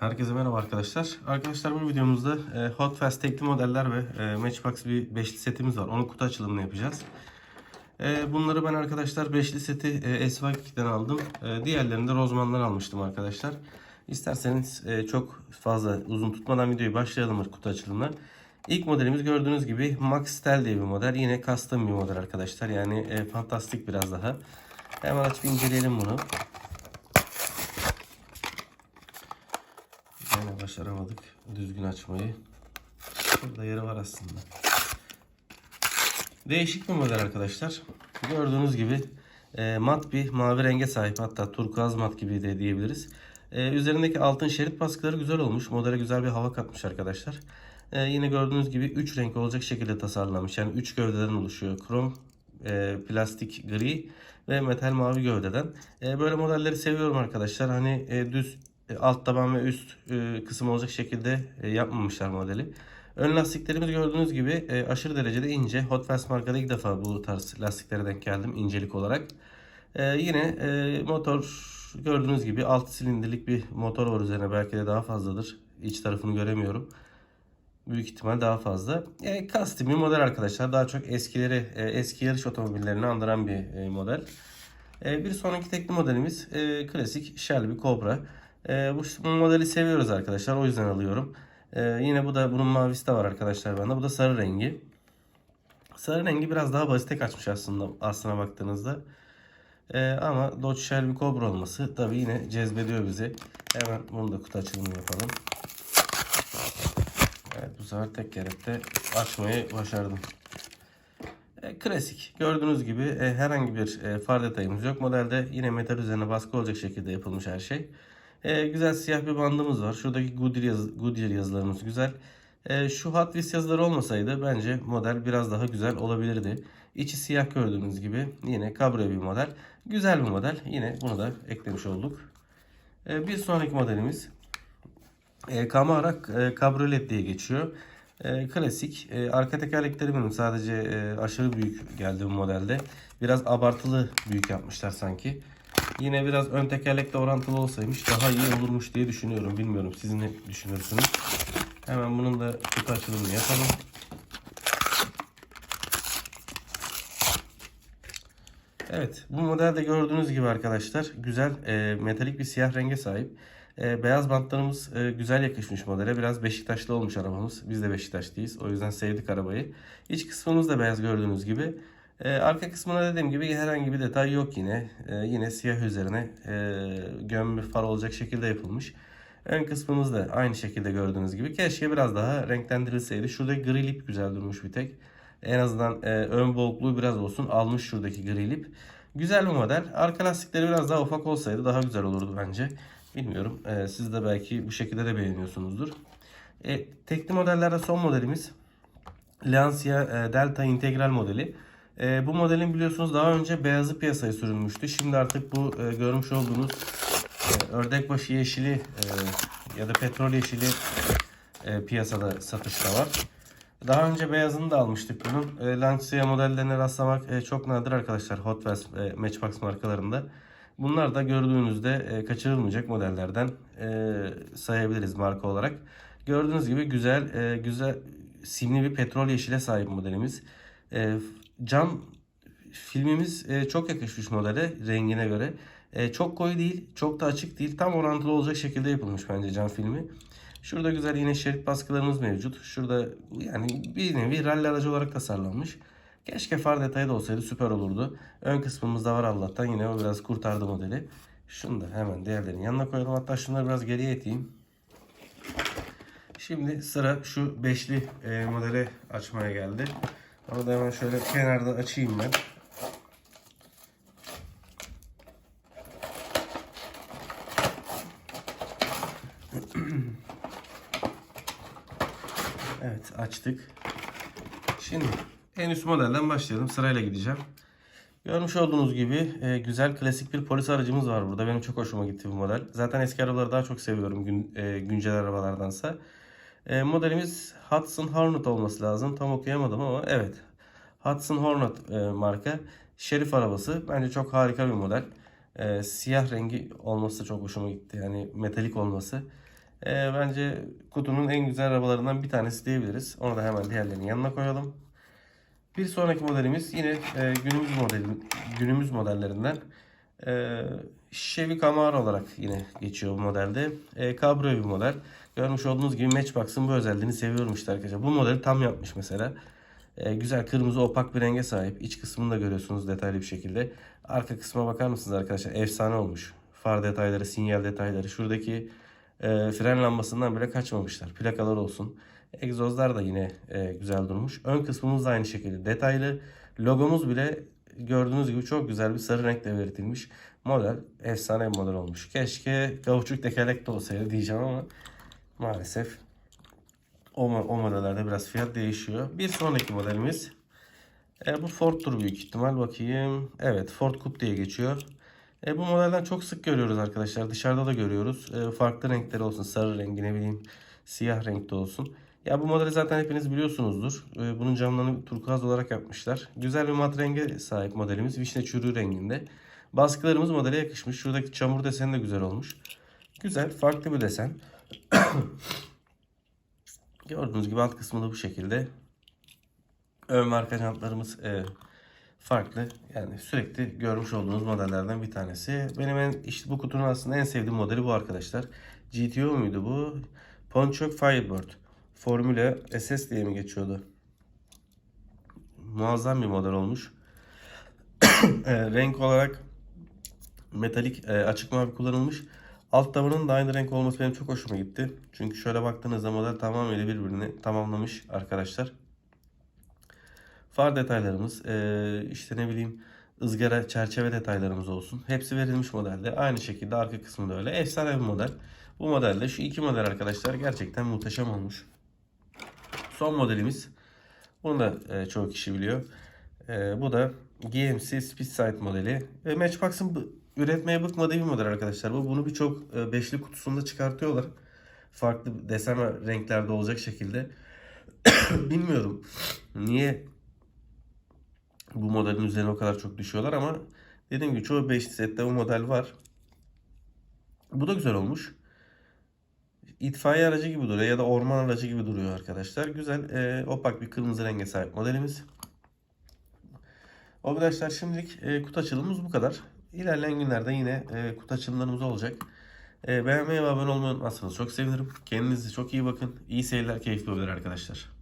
Herkese merhaba arkadaşlar. Arkadaşlar bu videomuzda e, Hot Fast tekli modeller ve e, Matchbox bir beşli setimiz var. Onun kutu açılımını yapacağız. E, bunları ben arkadaşlar beşli seti e, SY2'den aldım. E, diğerlerini de Rozman'dan almıştım arkadaşlar. İsterseniz e, çok fazla uzun tutmadan videoyu başlayalım kutu açılımına. İlk modelimiz gördüğünüz gibi Max Style diye bir model. Yine custom bir model arkadaşlar. Yani e, fantastik biraz daha. Hemen açıp inceleyelim bunu. Yine başaramadık düzgün açmayı. Burada yeri var aslında. Değişik bir model arkadaşlar. Gördüğünüz gibi e, mat bir mavi renge sahip. Hatta turkuaz mat gibi de diyebiliriz. E, üzerindeki altın şerit baskıları güzel olmuş. Modele güzel bir hava katmış arkadaşlar. E, yine gördüğünüz gibi 3 renk olacak şekilde tasarlanmış. Yani 3 gövdeden oluşuyor. Krom, e, plastik gri ve metal mavi gövdeden. E, böyle modelleri seviyorum arkadaşlar. Hani e, düz alt taban ve üst e, kısım olacak şekilde e, yapmamışlar modeli. Ön lastiklerimiz gördüğünüz gibi e, aşırı derecede ince. Hot Wheels markada ilk defa bu tarz lastiklere denk geldim incelik olarak. E, yine e, motor gördüğünüz gibi 6 silindirlik bir motor var üzerine. Belki de daha fazladır. İç tarafını göremiyorum. Büyük ihtimal daha fazla. E, custom bir model arkadaşlar. Daha çok eskileri, e, eski yarış otomobillerini andıran bir e, model. E, bir sonraki tekli modelimiz e, klasik Shelby Cobra. E, bu, bu modeli seviyoruz arkadaşlar. O yüzden alıyorum. E, yine bu da bunun mavisi de var arkadaşlar bende. Bu da sarı rengi. Sarı rengi biraz daha basite kaçmış aslında aslına baktığınızda. E, ama Dodge Shelby Cobra olması tabi yine cezbediyor bizi. Hemen bunu da kutu açılımı yapalım. Evet bu sefer tek kerette açmayı başardım. E, klasik. Gördüğünüz gibi e, herhangi bir e, far detayımız yok. Modelde yine metal üzerine baskı olacak şekilde yapılmış her şey. E, güzel siyah bir bandımız var. Şuradaki Goodyear, yaz, Goodyear yazılarımız güzel. E, şu Hot Wheels yazıları olmasaydı bence model biraz daha güzel olabilirdi. İçi siyah gördüğünüz gibi yine kabrio bir model. Güzel bir model. Yine bunu da eklemiş olduk. E, bir sonraki modelimiz e, Camara e, Cabriolet diye geçiyor. E, klasik. E, arka tekerlekleri benim sadece e, aşırı büyük geldi bu modelde. Biraz abartılı büyük yapmışlar sanki. Yine biraz ön tekerlekle orantılı olsaymış daha iyi olurmuş diye düşünüyorum. Bilmiyorum siz ne düşünürsünüz. Hemen bunun da kutu açılımını yapalım. Evet bu modelde gördüğünüz gibi arkadaşlar güzel e, metalik bir siyah renge sahip. E, beyaz bantlarımız e, güzel yakışmış modele. Biraz Beşiktaşlı olmuş arabamız. Biz de Beşiktaşlıyız. O yüzden sevdik arabayı. İç kısmımız da beyaz gördüğünüz gibi. E, arka kısmına dediğim gibi herhangi bir detay yok yine. E, yine siyah üzerine e, gömme far olacak şekilde yapılmış. Ön kısmımız da aynı şekilde gördüğünüz gibi. Keşke biraz daha renklendirilseydi. Şurada gri lip güzel durmuş bir tek. En azından e, ön boğukluğu biraz olsun almış şuradaki gri lip. Güzel bir model. Arka lastikleri biraz daha ufak olsaydı daha güzel olurdu bence. Bilmiyorum. E, siz de belki bu şekilde de beğeniyorsunuzdur. E, tekli modellerde son modelimiz Lancia e, Delta Integral modeli. E, bu modelin biliyorsunuz daha önce beyazı piyasaya sürülmüştü. Şimdi artık bu e, görmüş olduğunuz e, ördekbaşı yeşili e, ya da petrol yeşili e, piyasada satışta var. Daha önce beyazını da almıştık bunun. E, Lancia modellerine rastlamak e, çok nadir arkadaşlar Hot Wheels e, Matchbox markalarında. Bunlar da gördüğünüzde e, kaçırılmayacak modellerden e, sayabiliriz marka olarak. Gördüğünüz gibi güzel e, güzel simli bir petrol yeşile sahip modelimiz. E, cam filmimiz e, çok yakışmış modele rengine göre. E, çok koyu değil, çok da açık değil. Tam orantılı olacak şekilde yapılmış bence cam filmi. Şurada güzel yine şerit baskılarımız mevcut. Şurada yani bir nevi rally aracı olarak tasarlanmış. Keşke far detayı da olsaydı süper olurdu. Ön kısmımızda var Allah'tan yine o biraz kurtardı modeli. Şunu da hemen diğerlerinin yanına koyalım. Hatta şunları biraz geriye iteyim. Şimdi sıra şu beşli e, modeli açmaya geldi. Onu da hemen şöyle kenarda açayım ben. Evet açtık. Şimdi en üst modelden başlayalım. Sırayla gideceğim. Görmüş olduğunuz gibi e, güzel klasik bir polis aracımız var burada. Benim çok hoşuma gitti bu model. Zaten eski arabaları daha çok seviyorum gün, e, güncel arabalardansa. E, modelimiz Hudson Hornet olması lazım. Tam okuyamadım ama evet. Hudson Hornet e, marka. Şerif arabası. Bence çok harika bir model. E, siyah rengi olması çok hoşuma gitti. Yani metalik olması. E, bence kutunun en güzel arabalarından bir tanesi diyebiliriz. Onu da hemen diğerlerinin yanına koyalım. Bir sonraki modelimiz yine e, günümüz modeli günümüz modellerinden e, Chevy Camaro olarak yine geçiyor bu modelde. E, kabrio bir model. Görmüş olduğunuz gibi Matchbox'ın bu özelliğini seviyorum işte arkadaşlar. Bu modeli tam yapmış mesela. E, güzel kırmızı opak bir renge sahip. İç kısmını da görüyorsunuz detaylı bir şekilde. Arka kısma bakar mısınız arkadaşlar? Efsane olmuş. Far detayları, sinyal detayları. Şuradaki e, fren lambasından bile kaçmamışlar. Plakalar olsun. Egzozlar da yine e, güzel durmuş. Ön kısmımız da aynı şekilde detaylı. Logomuz bile gördüğünüz gibi çok güzel bir sarı renkle belirtilmiş. Model efsane bir model olmuş. Keşke kauçuk tekerlek de olsaydı diyeceğim ama maalesef o, o modellerde biraz fiyat değişiyor. Bir sonraki modelimiz e, bu Ford'tur büyük ihtimal. Bakayım. Evet Ford Coupe diye geçiyor. E, bu modelden çok sık görüyoruz arkadaşlar. Dışarıda da görüyoruz. E, farklı renkleri olsun. Sarı rengi ne bileyim siyah renkte olsun. Ya bu modeli zaten hepiniz biliyorsunuzdur. E, bunun camlarını turkuaz olarak yapmışlar. Güzel bir mat renge sahip modelimiz. Vişne çürüğü renginde. Baskılarımız modele yakışmış. Şuradaki çamur deseni de güzel olmuş. Güzel, farklı bir desen. Gördüğünüz gibi alt kısmı da bu şekilde. Ön ve arka jantlarımız e, farklı. Yani sürekli görmüş olduğunuz modellerden bir tanesi. Benim en, işte bu kutunun aslında en sevdiğim modeli bu arkadaşlar. GTO muydu bu? Pontiac Firebird. Formula SS diye mi geçiyordu? Muazzam bir model olmuş. E, renk olarak metalik e, açık mavi kullanılmış. Alt tabanın da aynı renk olması benim çok hoşuma gitti. Çünkü şöyle baktığınızda model tamamıyla birbirini tamamlamış arkadaşlar. Far detaylarımız, e, işte ne bileyim ızgara çerçeve detaylarımız olsun. Hepsi verilmiş modelde. Aynı şekilde arka kısmı da öyle. Efsane bir model. Bu modelde şu iki model arkadaşlar gerçekten muhteşem olmuş. Son modelimiz. Bunu da e, çoğu kişi biliyor. E, bu da GMC Speedside modeli. E, Matchbox'ın üretmeye bıkmadığı bir model arkadaşlar. Bu bunu birçok e, beşli kutusunda çıkartıyorlar. Farklı desen ve renklerde olacak şekilde. Bilmiyorum niye bu modelin üzerine o kadar çok düşüyorlar ama dediğim gibi çoğu beşli sette bu model var. Bu da güzel olmuş. İtfaiye aracı gibi duruyor ya da orman aracı gibi duruyor arkadaşlar. Güzel e, opak bir kırmızı renge sahip modelimiz. Arkadaşlar şimdilik e, kutu açılımımız bu kadar. İlerleyen günlerde yine e, kutu açılımlarımız olacak. E, beğenmeyi ve abone olmayı unutmazsanız çok sevinirim. Kendinize çok iyi bakın. İyi seyirler, keyifli oyunlar arkadaşlar.